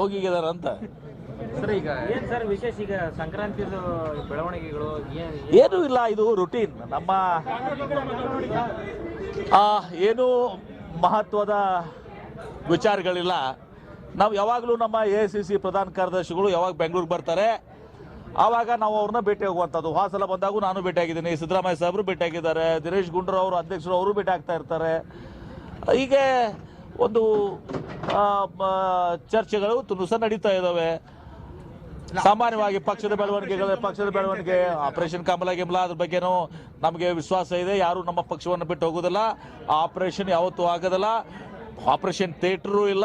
ಹೋಗಿದ್ದಾರೆ ಅಂತ. ಸರ್ ಈಗ ಏನ್ ಸರ್ ವಿಶೇಷ? ಈಗ ಸಂಕ್ರಾಂತಿದು ಬೆಳವಣಿಗೆಗಳು ಏನು ಇಲ್ಲ ಇದು ರುಟೀನ್ ನಮ್ಮ ಏನು ಮಹತ್ವದ ವಿಚಾರಗಳಿಲ್ಲ. ನಾವು ಯಾವಾಗಲೂ ನಮ್ಮ ಎ ಸಿ ಸಿ ಪ್ರಧಾನ ಕಾರ್ಯದರ್ಶಿಗಳು ಯಾವಾಗ ಬೆಂಗಳೂರಿಗೆ ಬರ್ತಾರೆ ಆವಾಗ ನಾವು ಅವ್ರನ್ನ ಭೇಟಿ ಹೋಗುವಂಥದ್ದು ಆ ಸಲ ಬಂದಾಗೂ ನಾನು ಭೇಟಿಯಾಗಿದ್ದೀನಿ ಸಿದ್ದರಾಮಯ್ಯ ಸಾಹೇಬರು ಭೇಟಿಯಾಗಿದ್ದಾರೆ ದಿನೇಶ್ ಗುಂಡೂರಾವ್ ಅವರು ಅಧ್ಯಕ್ಷರು ಅವರು ಭೇಟಿ ಆಗ್ತಾ ಇರ್ತಾರೆ. ಹೀಗೆ ಒಂದು ಚರ್ಚೆಗಳು ತುನುಸ ನಡೀತಾ ಇದ್ದಾವೆ. ಸಾಮಾನ್ಯವಾಗಿ ಪಕ್ಷದ ಬೆಳವಣಿಗೆಗಳ ಪಕ್ಷದ ಬೆಳವಣಿಗೆ ಆಪರೇಷನ್ ಕಮಲ ಗಿಮಲ ಅದ್ರ ಬಗ್ಗೆನೂ ನಮಗೆ ವಿಶ್ವಾಸ ಇದೆ. ಯಾರು ನಮ್ಮ ಪಕ್ಷವನ್ನು ಬಿಟ್ಟು ಹೋಗೋದಿಲ್ಲ ಆಪರೇಷನ್ ಯಾವತ್ತೂ ಆಗೋದಿಲ್ಲ. ಆಪರೇಷನ್ ಥಿಯೇಟ್ರೂ ಇಲ್ಲ.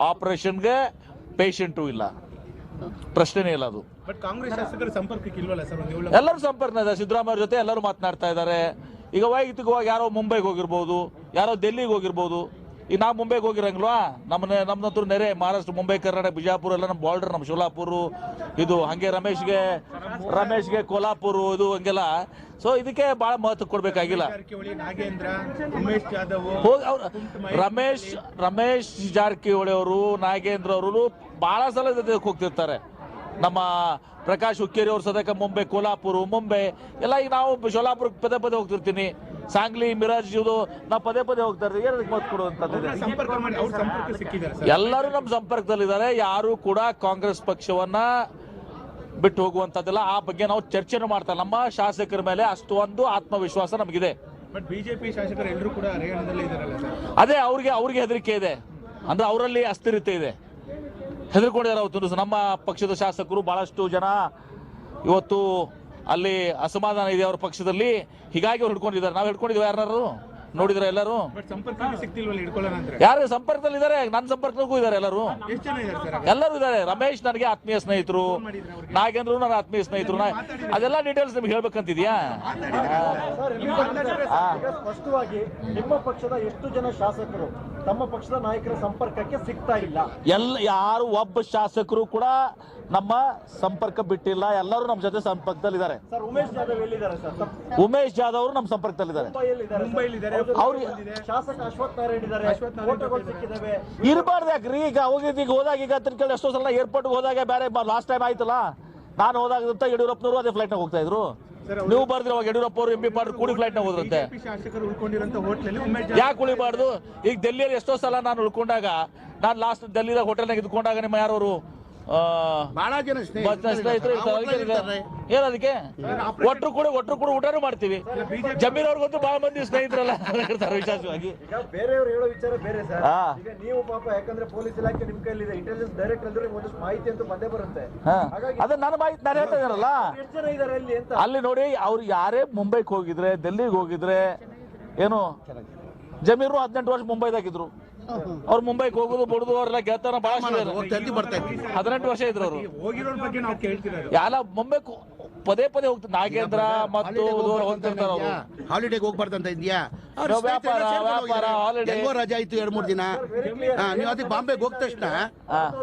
ಆಪರೇಷನ್ಗೆ ಪೇಷಂಟು ಇಲ್ಲ. ಪ್ರಶ್ನೆನೇ ಇಲ್ಲ ಅದು. ಎಲ್ಲರೂ ಸಂಪರ್ಕ ಇದೆ. ಸಿದ್ದರಾಮಯ್ಯ ಜೊತೆ ಎಲ್ಲರೂ ಮಾತನಾಡ್ತಾ ಇದ್ದಾರೆ. ಈಗ ವೈಯಕ್ತಿಕವಾಗಿ ಯಾರೋ ಮುಂಬೈಗೆ ಹೋಗಿರ್ಬೋದು ಯಾರೋ ಡೆಲ್ಲಿಗೆ ಹೋಗಿರ್ಬೋದು ಈಗ ನಾವು ಮುಂಬೈಗೆ ಹೋಗಿರಂಗಿಲ್ವಾ ನಮ್ಮನೆ ನಮ್ಮದಂತೂ ನೆರೆ, ಮಹಾರಾಷ್ಟ್ರ, ಮುಂಬೈ, ಕರ್ನಾಟಕ, ಬಿಜಾಪುರ, ಎಲ್ಲ ನಮ್ಮ ಬಾರ್ಡರ್ ನಮ್ಮ ಶೋಲಾಪುರ, ಇದು ಹಂಗೆ ರಮೇಶ್ಗೆ ರಮೇಶ್ಗೆ ಕೋಲಾಪುರ ಇದು ಹಂಗೆಲ್ಲ. ಸೊ ಇದಕ್ಕೆ ಭಾಳ ಮಹತ್ವ ಕೊಡಬೇಕಾಗಿಲ್ಲ. ರಮೇಶ್ ರಮೇಶ್ ಜಾರಕಿಹೊಳಿ ಅವರು, ನಾಗೇಂದ್ರ ಅವರು ಬಹಳ ಸಲ ಜೊತೆಗೆ ಹೋಗ್ತಿರ್ತಾರೆ. ನಮ್ಮ ಪ್ರಕಾಶ್ ಹುಕ್ಕೇರಿ ಅವರು ಸದಕ ಮುಂಬೈ ಕೋಲಾಪುರ ಮುಂಬೈ, ಎಲ್ಲ ಈಗ ನಾವು ಶೋಲಾಪುರಕ್ಕೆ ಪದೇ ಪದೇ ಹೋಗ್ತಿರ್ತೀನಿ. ಸಾಂಗ್ಲಿ ಮಿರಾಜ್ ಇದು ನಾವು ಪದೇ ಪದೇ ಹೋಗ್ತಾ ಇರ್ತೀವಿ ಏನಕ್ಕೆ ಮತ್ ಕೊಡುವಂಥದ್ದಿದೆ ಸಂಪರ್ಕ ಮಾಡಿ ಅವ್ರ ಸಂಪರ್ಕ ಸಿಕ್ಕಿದ್ದಾರೆ ಸರ್. ಎಲ್ಲರೂ ನಮ್ಮ ಸಂಪರ್ಕದಲ್ಲಿದ್ದಾರೆ. ಯಾರು ಕೂಡ ಕಾಂಗ್ರೆಸ್ ಪಕ್ಷವನ್ನ ಬಿಟ್ಟು ಹೋಗುವಂಥದ್ದೆಲ್ಲ ಆ ಬಗ್ಗೆ ನಾವು ಚರ್ಚೆನೂ ಮಾಡ್ತಾರೆ ನಮ್ಮ ಶಾಸಕರ ಮೇಲೆ ಅಷ್ಟೊಂದು ಆತ್ಮವಿಶ್ವಾಸ ನಮಗಿದೆ. ಬಿಜೆಪಿ ಶಾಸಕರು ಎಲ್ಲರೂ ಕೂಡ ಅದೇ ಅವ್ರಿಗೆ ಅವ್ರಿಗೆ ಹೆದರಿಕೆ ಇದೆ. ಅಂದ್ರೆ ಅವರಲ್ಲಿ ಅಸ್ಥಿರತೆ ಇದೆ. ಹೆದರ್ಕೊಂಡಿದ್ದಾರೆ ಅವತ್ತು. ನಮ್ಮ ಪಕ್ಷದ ಶಾಸಕರು ಬಹಳಷ್ಟು ಜನ ಇವತ್ತು ಅಲ್ಲಿ ಅಸಮಾಧಾನ ಇದೆ ಅವ್ರ ಪಕ್ಷದಲ್ಲಿ. ಹೀಗಾಗಿ ಅವ್ರು ಹಿಡ್ಕೊಂಡಿದ್ದಾರೆ. ನಾವು ಹಿಡ್ಕೊಂಡಿದ್ವಿ ಯಾರು ನೋಡಿದ್ರೆ ಎಲ್ಲರೂ? ಬಟ್ ಸಂಪರ್ಕಕ್ಕೆ ಸಿಕ್ತಿಲ್ವಲ್ಲ ಹಿಡ್ಕೊಳ್ಳೋಣ ಅಂದ್ರೆ. ಯಾರು ಸಂಪರ್ಕದಲ್ಲಿ ಇದ್ದಾರೆ ನನ್ನ ಸಂಪರ್ಕಕ್ಕೂ ಇದ್ದಾರೆ ಎಲ್ಲರೂ. ಎಷ್ಟು ಇದ್ದಾರೆ ಸರ್ ಎಲ್ಲರೂ ಇದ್ದಾರೆ. ರಮೇಶ್ ನನಗೆ ಆತ್ಮೀಯ ಸ್ನೇಹಿತರು. ನಾಗೇಂದ್ರು ನನ್ನ ಆತ್ಮೀಯ ಸ್ನೇಹಿತರು. ಅದೆಲ್ಲ ಡೀಟೇಲ್ಸ್ ನಿಮ್ಗೆ ಹೇಳ್ಬೇಕಂತಿದ್ಯಾ? ಸ್ಪಷ್ಟವಾಗಿ ನಿಮ್ಮ ಪಕ್ಷದ ಎಷ್ಟು ಜನ ಶಾಸಕರು? ತಮ್ಮ ಪಕ್ಷದ ನಾಯಕರ ಸಂಪರ್ಕಕ್ಕೆ ಸಿಗ್ತಾ ಇಲ್ಲ. ಎಲ್ಲ ಯಾರು ಒಬ್ಬ ಶಾಸಕರು ಕೂಡ ನಮ್ಮ ಸಂಪರ್ಕ ಬಿಟ್ಟಿಲ್ಲ. ಎಲ್ಲರೂ ನಮ್ಮ ಜೊತೆ ಸಂಪರ್ಕದಲ್ಲಿದ್ದಾರೆ. ಸರ್ ಉಮೇಶ್ ಜಾಧವ್ ಎಲ್ಲಿದ್ದಾರೆ ಸರ್? ತಮ್ಮ ಉಮೇಶ್ ಜಾಧವ್ ಅವರು ನಮ್ಮ ಸರ್. ಮುಂಬೈಲಿದ್ದಾರೆ. ಅವ್ರ ಶಾಸಕ ಅಶ್ವಥ್ ನಾರಾಯಣ್ ಇದ್ದಾರೆ. ಫೋಟೋಗಳು ಸಿಕ್ಕಿದಾವೆ ಇರಬಾರ್ದು ಯಾಕ್ರಿ? ಈಗ ಹೋಗಿದ್ದು ಈಗ ಹೋದಾಗ ಈಗ ತಿರ್ಕೊಳ್ಳಿ ಎಷ್ಟೋ ಸಲ ಏರ್ಪೋರ್ಟ್ಗೆ ಹೋದಾಗ ಬೇರೆ ಲಾಸ್ಟ್ ಟೈಮ್ ಆಯ್ತಲ್ಲ? ನಾನು ಹೋದಾಗ ಯಡಿಯೂರಪ್ಪನವರು ಅದೇ ಫ್ಲೈಟ್ನಾಗ ಹೋಗ್ತಾ ಇದ್ರು. ನೀವು ಬರ್ದ್ರಿ ಅವಾಗ ಯಡಿಯೂರಪ್ಪ ಅವರು ಎಂ ಪಿ ಪಾಟೀಲ್ ಕೂಡಿ ನ ಹೋದ್ರಂತೆ. ಯಾಕೆ ಉಳಿಬಾರ್ದು? ಈಗ ಡೆಲ್ಲಿಯಲ್ಲಿ ಎಷ್ಟೋ ಸಲ ನಾನು ಉಳ್ಕೊಂಡಾಗ ನಾನು ಲಾಸ್ಟ್ ಡೆಲ್ಲಿದಾಗ ಹೋಟೆಲ್ನಾಗ ಇದ್ಕೊಂಡಾಗ ನಿಮ್ಮ ಯಾರವರು ಬಹಳ ಜನ ಸ್ನೇಹಿತರು. ಏನ್ ಅದಕ್ಕೆ? ಒಟ್ರು ಕೂಡ ಒಟ್ರು ಕೂಡ ಊಟನೂ ಮಾಡ್ತೀವಿ. ಜಮೀರ್ ಅವ್ರಿಗಂತೂ ಬಹಳ ಮಂದಿ ಸ್ನೇಹಿತರಲ್ಲ. ಇರ್ತಾರೆ ವಿಶೇಷವಾಗಿ. ಈಗ ಬೇರೆಯವರು ಹೇಳೋ ವಿಚಾರ ಬೇರೆ ಸರ್. ಈಗ ನೀವು ಪಾಪ ಯಾಕಂದ್ರೆ ಪೊಲೀಸ್ ಇಲಾಖೆ ನಿಮ್ ಕೈಲಿ ಇಂಟೆಲಿಜೆನ್ಸ್ ಡೈರೆಕ್ಟ್ ಅಂದ್ರೆ ನಿಮ್ಗೆ ಒಂದಷ್ಟು ಮಾಹಿತಿ ಅಂತ ಬಂದೇ ಬರುತ್ತೆ. ಅದೇ ನನ್ನ ಮಾಹಿತಿ ನಾನು ಹೇಳ್ತಾ ಇದಾರಲ್ಲ ಎಷ್ಟು ಜನ ಇದಾರೆ ಅಲ್ಲಿ ಅಂತ. ಅಲ್ಲಿ ನೋಡಿ ಅವ್ರು ಯಾರೇ ಮುಂಬೈಗೆ ಹೋಗಿದ್ರೆ ಡೆಲ್ಲಿಗೆ ಹೋಗಿದ್ರೆ ಏನು? ಜಮೀರು ಹದಿನೆಂಟು ವರ್ಷ ಮುಂಬೈದಾಗಿದ್ರು. ಅವ್ರು ಮುಂಬೈಗೆ ಹೋಗುದು ಬಡದು ಅವ್ರೆಲ್ಲ ಗೆಲ್ತಾರ ಬಹಳ ಬರ್ತಾ ಹದಿನೆಂಟು ವರ್ಷ ಇದ್ರು ಅವರು. ಎಲ್ಲ ಬಗ್ಗೆ ನಾವು ಕೇಳ್ತಿರೋದು. ಯಾಲ ಮುಂಬೈ ಪದೇ ಪದೇ ಹೋಗ್ತಾರೆ ನಾಗೇಂದ್ರ ಮತ್ತು ಹೋಗ್ತಿರ್ತಾರೆ ಅವರು. ಹಾಲಿಡೇಗೆ ಹೋಗ್ಬಾರ್ದಂತ ಇದೆಯಾ? ವ್ಯಾಪಾರ, ವ್ಯಾಪಾರ, ಹಾಲಿಡೇ ಹೆಂಗೋ ರಜಾ ಆಯ್ತು ಎರಡ್ ಮೂರ್ ದಿನ. ನೀವು ಅದಕ್ಕೆ ಬಾಂಬೆಗೆ ಹೋದ ತಕ್ಷಣ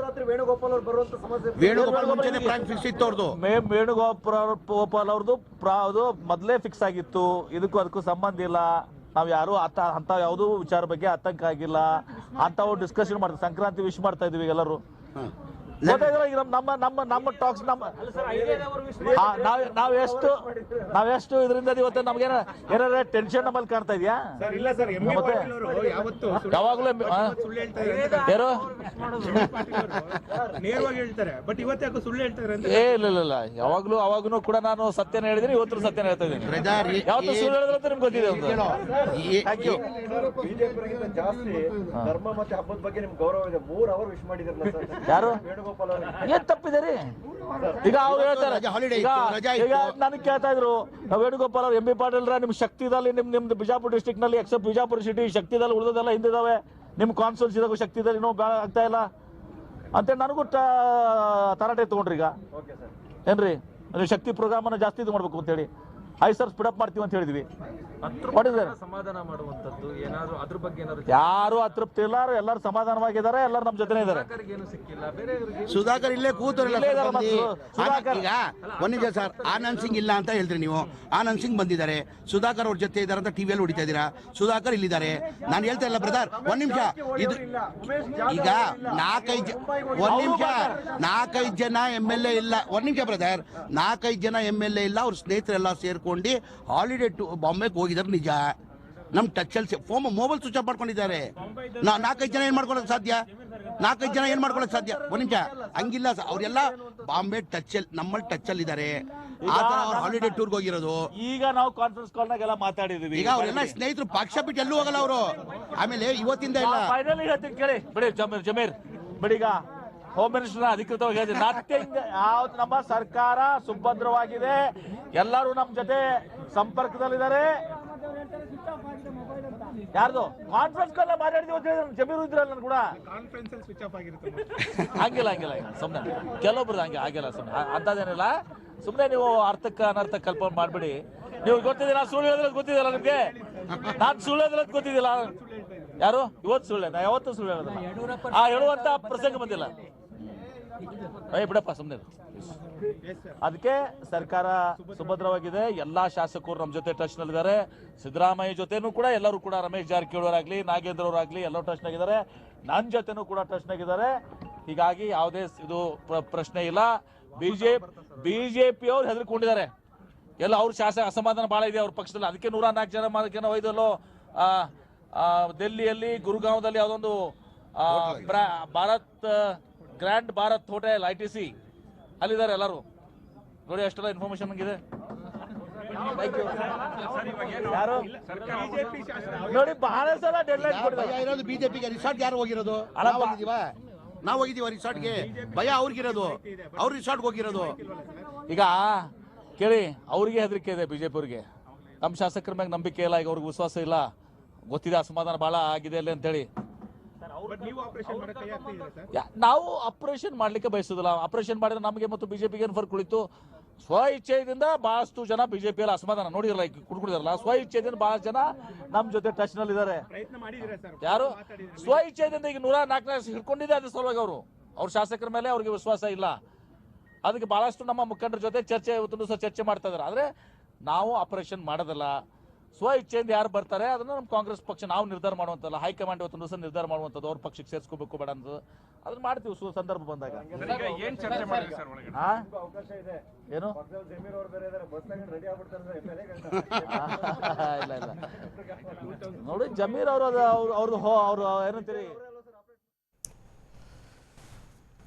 ರಾತ್ರಿ ವೇಣುಗೋಪಾಲ್ ಅವ್ರು ಬರುವಂತ ಸಮಸ್ಯೆ ವೇಣುಗೋಪಾಲ್ ಮುಂಚೆನೆ ಪ್ಲಾನ್ ಫಿಕ್ಸ್ ಇತ್ತು ಅವ್ರದ್ದು ಮೇ ವೇಣುಗೋಪಾಲ್ ಗೋಪಾಲ್ ಅವ್ರದ್ದು ಪ್ರಾ ಅದು ಮೊದಲೇ ಫಿಕ್ಸ್ ಆಗಿತ್ತು. ಇದಕ್ಕೂ ಅದಕ್ಕೂ ಸಂಬಂಧ ಇಲ್ಲ. ನಾವು ಯಾರು ಅತ್ತ ಅಂತ ಯಾವುದೂ ವಿಚಾರ ಬಗ್ಗೆ ಆತಂಕ ಆಗಿಲ್ಲ. ಅಂಥವು ಡಿಸ್ಕಷನ್ ಮಾಡ್ತೀವಿ. ಸಂಕ್ರಾಂತಿ ವಿಶ್ ಮಾಡ್ತಾ ಇದೀವಿ ಎಲ್ಲರೂ. ಈಗ ನಮ್ಮ ನಮ್ಮ ನಮ್ಮ ಟಾಕ್ಸ್ ನಮ್ಮ ನಾವ್ ನಾವ್ ಎಷ್ಟು ನಾವ್ ಎಷ್ಟು ಇದರಿಂದ ಇವತ್ತು ನಮ್ಗೇನ ಏನಾರ ಟೆನ್ಷನ್ ನಮ್ಮಲ್ಲಿ ಕಾಣ್ತಾ ಇದೆಯಾ? ಸರ್ ಇಲ್ಲ ಸರ್ ಎಂ ಬಿ ಮತ್ತೆ? ಯಾವಾಗ್ಲೂ ಯಾರು? ಎಂ ಬಿ ಪಾಟೀಲ್ ಅವರು ನೇರವಾಗಿ ಹೇಳ್ತಾರೆ. ಬಟ್ ಇವತ್ತು ಯಾಕೋ ಸುಳ್ಳು ಹೇಳ್ತಾರೆ ಅಂತ ಏ ಇಲ್ಲ ಇಲ್ಲ ಇಲ್ಲ. ಯಾವಾಗ್ಲೂ ಅವಾಗೂ ಕೂಡ ನಾನು ಸತ್ಯನ ಹೇಳಿದ್ರೆ ಇವತ್ತು ಸತ್ಯನ ಹೇಳ್ತಾ ಇದ್ದೀನಿ. ಯಾವತ್ತು ಸುಳ್ಳು ಹೇಳಿದ್ರೆ ಅಂತ ನಿಮ್ಗೆ ಗೊತ್ತಿದೆ ಒಂದು. ಜಾಸ್ತಿ ಧರ್ಮ ಮತ್ತೆ ಹಬ್ಬದ ಬಗ್ಗೆ ನಿಮ್ಗೆ ಗೌರವ ಇದೆ. ಮೂರ್ ಅವರ್ ವಿಶ್ ಮಾಡಿದ್ರಲ್ಲ ಸರ್ ಯಾರು? ಏನ್ ತಪ್ಪಿದೆ ರೀ ಈಗ ಅವ್ರು ಹೇಳ್ತಾರೆ ಈಗ ಇತ್ತು, ರಜಾ ಇತ್ತು. ಈಗ ನನಗೆ ಕೇಳ್ತಾ ಇದ್ರು ನಾವು ವೇಣುಗೋಪಾಲ್ ಅವ್ರು ಎಂ ಬಿ ಪಾಟೀಲ್ ನಿಮ್ ಶಕ್ತಿದಲ್ಲಿ ನಿಮ್ ನಿಮ್ದು ಬಿಜಾಪುರ ಡಿಸ್ಟಿಕ್ನಲ್ಲಿ ಎಕ್ಸೆಪ್ಟ್ ಬಿಜಾಪುರ ಸಿಟಿ ಶಕ್ತಿದಲ್ಲಿ ಉಳಿದದೆಲ್ಲ ಹಿಂದಿದಾವೆ ನಿಮ್ ಕಾನ್ಸಲ್ಸ್ ಇದಾಗ ಶಕ್ತಿದಲ್ಲಿ ಇನ್ನೂ ಬೇಡ ಆಗ್ತಾ ಇಲ್ಲ. ಅಂತ ನನಗೂ ಟ- ತರಾಟೆ ತಗೊಂಡ್ರಿ ಈಗ. ಓಕೆ ಸರ್ ಏನ್ರಿ? ಶಕ್ತಿ ಶಕ್ತಿ ಪ್ರೋಗ್ರಾಮನ್ನ ಜಾಸ್ತಿ ಇದು ಮಾಡ್ಬೇಕು ಅಂತೇಳಿ ಆಯ್ತು ಸರ್ ಅಪ್ ಮಾಡ್ತೀವಿ ಅಂತ ಹೇಳಿದ್ವಿ. ಸಮಾಧಾನ ಮಾಡುವಂತದ್ದು ಏನಾದ್ರು ಅದ್ರ ಬಗ್ಗೆ ಏನಾದ್ರು ಯಾರು ಅತೃಪ್ತಿ ಇಲ್ಲ ಎಲ್ಲರೂ ಸಮಾಧಾನವಾಗಿದ್ದಾರೆ ಎಲ್ಲರೂ ನಮ್ಮ ಜೊತೆನೇ ಇದ್ದಾರೆ. ಏನು ಸಿಕ್ಕಿಲ್ಲ ಬೇರೆಯವ್ರಿಗೆ ಸುಧಾಕರ್ ಇಲ್ಲೇ ಕೂತರಲ್ಲ ಇದಾರೆ. ಈಗ ಒಂದ್ ಸರ್ ಆನಂದ್ ಸಿಂಗ್ ಇಲ್ಲ ಅಂತ ಹೇಳಿದ್ರಿ ನೀವು. ಆನಂದ್ ಸಿಂಗ್ ಬಂದಿದ್ದಾರೆ. ಸುಧಾಕರ್ ಅವ್ರ ಜೊತೆ ಇದ್ದಾರೆ ಅಂತ ಟಿವಿಯಲ್ಲಿ ಹೊಡಿತಾ ಇದ್ದೀರಾ? ಸುಧಾಕರ್ ಇಲ್ಲಿದ್ದಾರೆ. ನಾನು ಹೇಳ್ತಾ ಇಲ್ಲ ಬ್ರದರ್ ಒಂದ್ ನಿಮಿಷ. ಇದು ಈಗ ನಾಲ್ಕೈದು ಒಂದ್ ನಿಮಿಷ. ನಾಲ್ಕೈದು ಜನ ಎಂ ಎಲ್ ಎ ಇಲ್ಲ. ಒಂದ್ ನಿಮಿಷ ಬ್ರದರ್ ನಾಲ್ಕೈದು ಜನ ಎಂ ಎಲ್ ಎ ಇಲ್ಲ. ಅವ್ರ ಸ್ನೇಹಿತರೆಲ್ಲ ಸೇರ್ಕೊಂಡು ಹಾಲಿಡೇ ಟು ಬಾಂಬೆಗೆ ಹೋಗಿದ್ದಾರೆ ನಿಜ. ನಮ್ ಟಚಲ್ಲಿ ಫೋನ್ ಮೊಬೈಲ್ ಸ್ವಿಚ್ ಆಫ್ ಮಾಡ್ಕೊಂಡಿದ್ದಾರೆ. ನಾ ನಾಲ್ಕೈದು ಜನ ಏನ್ ಮಾಡ್ಕೊಳಕ್ ಸಾಧ್ಯ? ನಾಲ್ಕೈದು ಜನ ಏನ್ ಮಾಡ್ಕೊಳಕ್ ಸಾಧ್ಯ? ಒಂದು ನಿಮಿಷ. ಹಂಗಿಲ್ಲ ಅವರೆಲ್ಲ ಬಾಂಬೆ ಟಚ್ ನಮ್ಮಲ್ಲಿ ಟಚ್ ಅಲ್ಲಿ ಇದ್ದಾರೆ. ಆ ಥರ ಅವ್ರು ಹಾಲಿಡೇ ಟೂರ್ಗೆ ಹೋಗಿರೋದು. ಈಗ ನಾವು ಕಾನ್ಫರೆನ್ಸ್ ಕಾಲ್ನಾಗೆಲ್ಲ ಮಾತಾಡಿದೀವಿ. ಈಗ ಅವರೆಲ್ಲ ಸ್ನೇಹಿತರು ಪಕ್ಷ ಬಿಟ್ಟು ಎಲ್ಲೂ ಹೋಗಲ್ಲ ಅವರು. ಆಮೇಲೆ ಇವತ್ತಿಂದ ಇಲ್ಲ ಫೈನಲ್ ಹೇಳ್ತೀನಿ ಕೇಳಿ. ಬಿಡಿ ಜಮೀರ್ ಜಮೀರ್. ಬಿಡಿಗ ಹೋಮ್ ಮಿನಿಸ್ಟರ್ ಅಧಿಕೃತವಾಗಿ ಹೇಳಿದೆ. ನಥಿಂಗ್ ಯಾವ್ದು ನಮ್ಮ ಸರ್ಕಾರ ಸುಭದ್ರವಾಗಿದೆ. ಎಲ್ಲರೂ ನಮ್ಮ ಜೊತೆ ಸಂಪರ್ಕದಲ್ಲಿದ್ದಾರೆ. ಯಾರ್ದು? ಕಾನ್ಫರೆನ್ಸ್ ಕಾಲ್ ಮಾತಾಡಿದ್ವಿ ಜಮೀರ್ ಇದ್ರಲ್ಲ ನನ್ ಕೂಡ. ಕಾನ್ಫರೆನ್ಸ್ ಸ್ವಿಚ್ ಆಫ್ ಆಗಿರುತ್ತೆ ಹಂಗಿಲ್ಲ ಹಂಗಿಲ್ಲ ಸುಮ್ಮನೆ ಕೆಲವೊಬ್ರು ಹಂಗೆ ಆಗಿಲ್ಲ ಸುಮ್ಮನೆ ಅಂತದೇನಿಲ್ಲ ಸುಮ್ಮನೆ ನೀವು ಅರ್ಥಕ್ಕ ಅನರ್ಥ ಕಲ್ಪನೆ ಮಾಡ್ಬಿಡಿ. ನೀವು ಗೊತ್ತಿದೆ ನಾನು ಸುಳ್ಳು ಹೇಳಿದ್ರೆ ಗೊತ್ತಿದೆಯಲ್ಲ ನಿಮಗೆ? ನಾನು ಸುಳ್ಳು ಹೇಳಿದ್ರೆ ಗೊತ್ತಿದ್ದಿಲ್ಲ ಯಾರು? ಇವತ್ತು ಸುಳ್ಳು ನಾ ಯಾವತ್ತೂ ಸುಳ್ಳು ಹೇಳೋದಿಲ್ಲ. ಆ ಹೇಳುವಂತ ಪ್ರಸಂಗ ಬಂದಿಲ್ಲ. ಏ ಬಿಡಪ್ಪ ಸುಮ್ಮನೆ ಅದಕ್ಕೆ ಸರ್ಕಾರ ಸುಭದ್ರವಾಗಿದೆ. ಎಲ್ಲಾ ಶಾಸಕರು ನಮ್ಮ ಜೊತೆ ಟಚ್ ನಲ್ಲಿದ್ದಾರೆ. ಸಿದ್ದರಾಮಯ್ಯ ಜೊತೆನೂ ಕೂಡ ಎಲ್ಲರೂ ಕೂಡ ರಮೇಶ್ ಜಾರಕಿಹೊಳಿ ನಾಗೇಂದ್ರ ಅವರಾಗ್ಲಿ ಎಲ್ಲರೂ ಟಚ್ ನಾಗಿದ್ದಾರೆ ನನ್ನ ಜೊತೆನೂ ಕೂಡ ಟಚ್ ನಾಗಿದ್ದಾರೆ ಹೀಗಾಗಿ ಯಾವುದೇ ಇದು ಪ್ರಶ್ನೆ ಇಲ್ಲ. ಬಿಜೆಪಿ ಬಿಜೆಪಿ ಅವ್ರು ಹೆದರ್ಕೊಂಡಿದ್ದಾರೆ. ಎಲ್ಲ ಅವ್ರ ಶಾಸಕ ಅಸಮಾಧಾನ ಭಾಳ ಇದೆ ಅವ್ರ ಪಕ್ಷದಲ್ಲಿ. ಅದಕ್ಕೆ ನೂರ ನಾಲ್ಕು ಜನ ಜನ ಆ, ದೆಹಲಿಯಲ್ಲಿ ಗುರುಗಾಂವದಲ್ಲಿ ಯಾವುದೊಂದು Bharat grand Bharat hotel I T C. ಅಲ್ಲಿದ್ದಾರೆ ಎಲ್ಲರೂ. ನೋಡಿ ಅಷ್ಟೆಲ್ಲ ಇನ್ಫಾರ್ಮೇಶನ್ ನಂಗಿದೆ. ಯಾರು? ನೋಡಿ ಬಹಳ ಸಲ ಡೆಡ್ಲೈನ್ ಭಯ ಇರೋದು? ಬಿಜೆಪಿಗೆ ರಿಸಾರ್ಟ್ ಯಾರು ಹೋಗಿರೋದು? ನಾವು ಹೋಗಿದೀವ ನಾವು ಹೋಗಿದೀವ ರಿಸಾರ್ಟ್ಗೆ ಭಯ ಅವ್ರಿಗಿರೋದು. ಅವ್ರ ರಿಸಾರ್ಟ್ಗೆ ಹೋಗಿರೋದು. ಈಗ ಕೇಳಿ ಅವ್ರಿಗೆ ಹೆದರಿಕೆ ಇದೆ ಬಿಜೆಪಿ ಅವ್ರಿಗೆ. ನಮ್ಮ ಶಾಸಕರ ಮ್ಯಾಗ ನಂಬಿಕೆ ಇಲ್ಲ ಈಗ ಅವ್ರಿಗೆ ವಿಶ್ವಾಸ ಇಲ್ಲ. ಗೊತ್ತಿದೆ ಅಸಮಾಧಾನ ಬಹಳ ಆಗಿದೆ ಅಲ್ಲಿ ಅಂತೇಳಿ. ನೀವು ಆಪರೇಷನ್ ಮಾಡಕ್ಕೆ ಕೈ ಹಾಕ್ತಿದ್ದೀರಾ ಸರ್? ನಾವು ಆಪರೇಷನ್ ಮಾಡ್ಲಿಕ್ಕೆ ಬಯಸೋದಿಲ್ಲ. ಆಪರೇಷನ್ ಮಾಡಿದ್ರೆ ನಮಗೆ ಮತ್ತು ಬಿಜೆಪಿಗೆ ಏನು ಫರ್ಕ್ ಕುಳಿತು. ಸ್ವ ಇಚ್ಛೆಯಿಂದ ಬಹಳಷ್ಟು ಜನ ಬಿಜೆಪಿಯಲ್ಲಿ ಅಸಮಾಧಾನ ನೋಡಿರಲ್ಲ ಈಗ ಕುಡ್ಕೊಂಡಿರಲ್ಲ ಸ್ವ ಇಚ್ಛೆಯಿಂದ ಬಹಳ ಜನ ನಮ್ಮ ಜೊತೆ ಟಚ್ ಮಾಡಿದ್ದೀರಾ ಸರ್? ಯಾರು? ಸ್ವ ಇಚ್ಛೆಯಿಂದ ಈಗ ನೂರ ನಾಲ್ಕನೇ ಹಿಡ್ಕೊಂಡಿದೆ ಅದ್ರ ಸಲುವಾಗಿ ಅವರು. ಅವ್ರ ಶಾಸಕರ ಮೇಲೆ ಅವ್ರಿಗೆ ವಿಶ್ವಾಸ ಇಲ್ಲ. ಅದಕ್ಕೆ ಬಹಳಷ್ಟು ನಮ್ಮ ಮುಖಂಡರ ಜೊತೆ ಚರ್ಚೆ ಸಹ ಚರ್ಚೆ ಮಾಡ್ತಾ ಇದಾರೆ ಆದರೆ ನಾವು ಆಪರೇಷನ್ ಮಾಡೋದಿಲ್ಲ. ಸ್ವ ಇಚ್ಛೆಯಿಂದ ಯಾರು ಬರ್ತಾರೆ ಅದನ್ನ ನಮ್ಮ ಕಾಂಗ್ರೆಸ್ ಪಕ್ಷ ನಾವು ನಿರ್ಧಾರ ಮಾಡುವಂತಲ್ಲ. ಹೈಕಮಾಂಡ್ ಇವತ್ತು ದಿವಸ ನಿರ್ಧಾರ ಮಾಡುವಂಥದ್ದು ಅವ್ರ ಪಕ್ಷಕ್ಕೆ ಸೇರಿಸ್ಕೋಬೇಕು ಬೇಡ ಅಂತ ಅದನ್ನ ಮಾಡ್ತೀವಿ ಸು ಸಂದರ್ಭ ಬಂದಾಗ. ಏನ್ ಚರ್ಚೆ ಮಾಡಿದ್ರಿ ಸರ್. ಒಳಗಡೆ? ಅವಕಾಶ ಇದೆ. ಏನು? ಪಕ್ಕದಲ್ಲಿ ಜಮೀರ್ ಅವ್ರು ಬೇರೆ ಇದಾರೆ ಬಸ್ ರೆಡಿ ಆಗ್ಬಿಡ್ತಾರೆ ಎಂ ಎಲ್ ಇಲ್ಲ ಇಲ್ಲ. ನೋಡಿ ಜಮೀರ್ ಅವರು ಅವ್ರು ಅವ್ರದ್ದು ಅವ್ರು ಏನಂತೀರಿ?